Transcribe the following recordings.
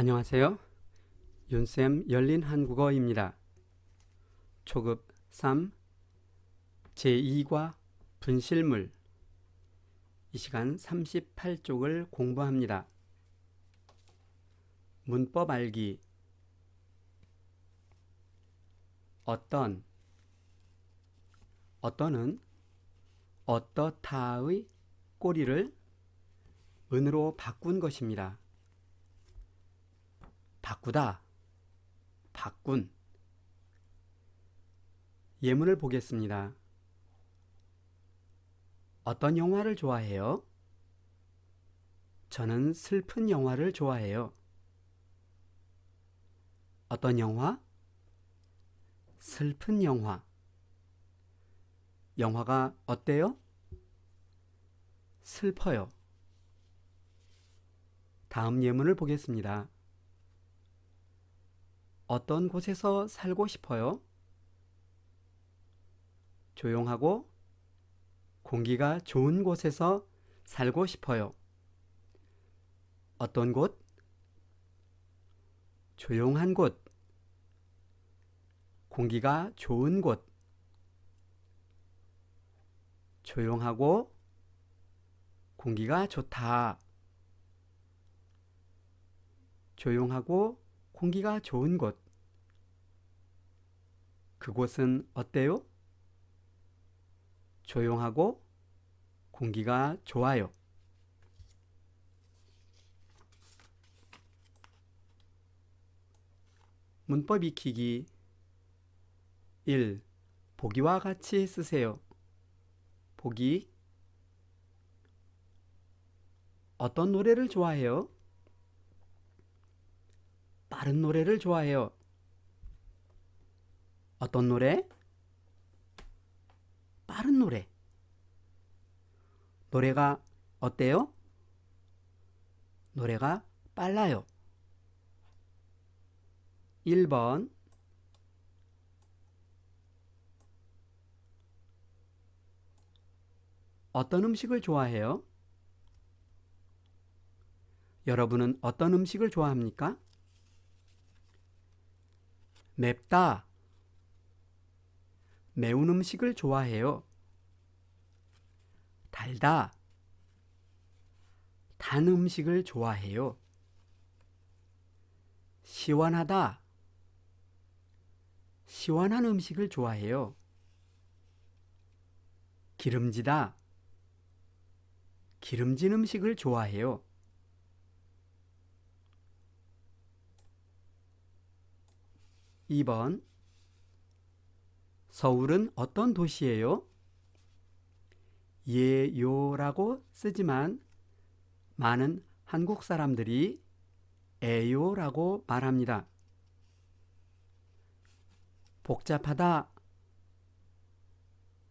안녕하세요. 윤쌤 열린 한국어입니다. 초급 3 제2과 분실물 이 시간 38쪽을 공부합니다. 문법 알기 어떤 어떤은 어떻다의 꼬리를 은으로 바꾼 것입니다. 바꾸다, 바꾼. 예문을 보겠습니다. 어떤 영화를 좋아해요? 저는 슬픈 영화를 좋아해요. 어떤 영화? 슬픈 영화. 영화가 어때요? 슬퍼요. 다음 예문을 보겠습니다. 어떤 곳에서 살고 싶어요? 조용하고 공기가 좋은 곳에서 살고 싶어요. 어떤 곳? 조용한 곳. 공기가 좋은 곳. 조용하고 공기가 좋다. 조용하고 공기가 좋은 곳. 그곳은 어때요? 조용하고 공기가 좋아요. 문법 익히기 1. 보기와 같이 쓰세요. 보기 어떤 노래를 좋아해요? 빠른 노래를 좋아해요. 어떤 노래? 빠른 노래. 노래가 어때요? 노래가 빨라요. 1번 어떤 음식을 좋아해요? 여러분은 어떤 음식을 좋아합니까? 맵다. 매운 음식을 좋아해요. 달다. 단 음식을 좋아해요. 시원하다. 시원한 음식을 좋아해요. 기름지다. 기름진 음식을 좋아해요. 2번 서울은 어떤 도시예요? 예요라고 쓰지만 많은 한국 사람들이 에요라고 말합니다. 복잡하다.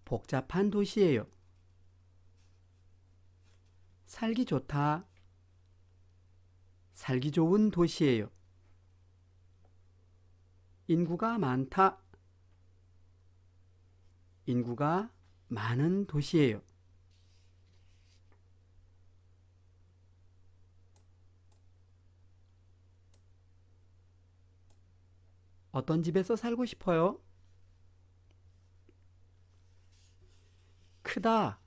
복잡한 도시예요. 살기 좋다. 살기 좋은 도시예요. 인구가 많다. 인구가 많은 도시예요. 어떤 집에서 살고 싶어요? 크다.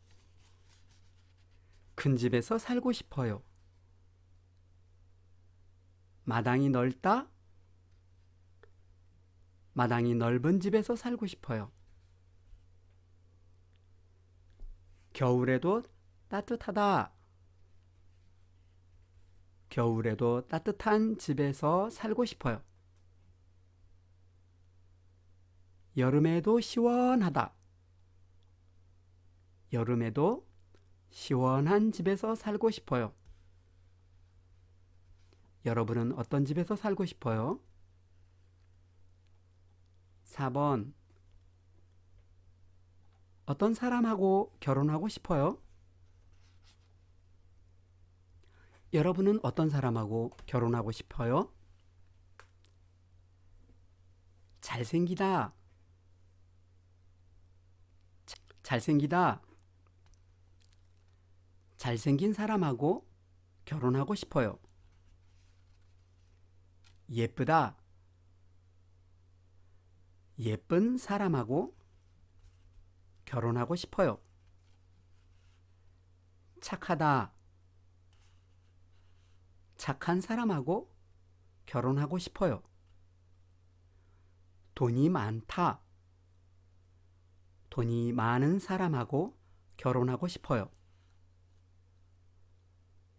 큰 집에서 살고 싶어요. 마당이 넓다. 마당이 넓은 집에서 살고 싶어요. 겨울에도 따뜻하다. 겨울에도 따뜻한 집에서 살고 싶어요. 여름에도 시원하다. 여름에도 시원한 집에서 살고 싶어요. 여러분은 어떤 집에서 살고 싶어요? 4번 어떤 사람하고 결혼하고 싶어요? 여러분은 어떤 사람하고 결혼하고 싶어요? 잘생기다. 잘생기다. 잘생긴 사람하고 결혼하고 싶어요. 예쁘다. 예쁜 사람하고 결혼하고 싶어요. 착하다. 착한 사람하고 결혼하고 싶어요. 돈이 많다. 돈이 많은 사람하고 결혼하고 싶어요.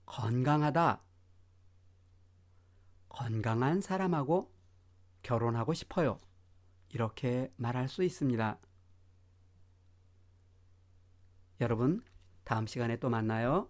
건강하다. 건강한 사람하고 결혼하고 싶어요. 이렇게 말할 수 있습니다. 여러분, 다음 시간에 또 만나요.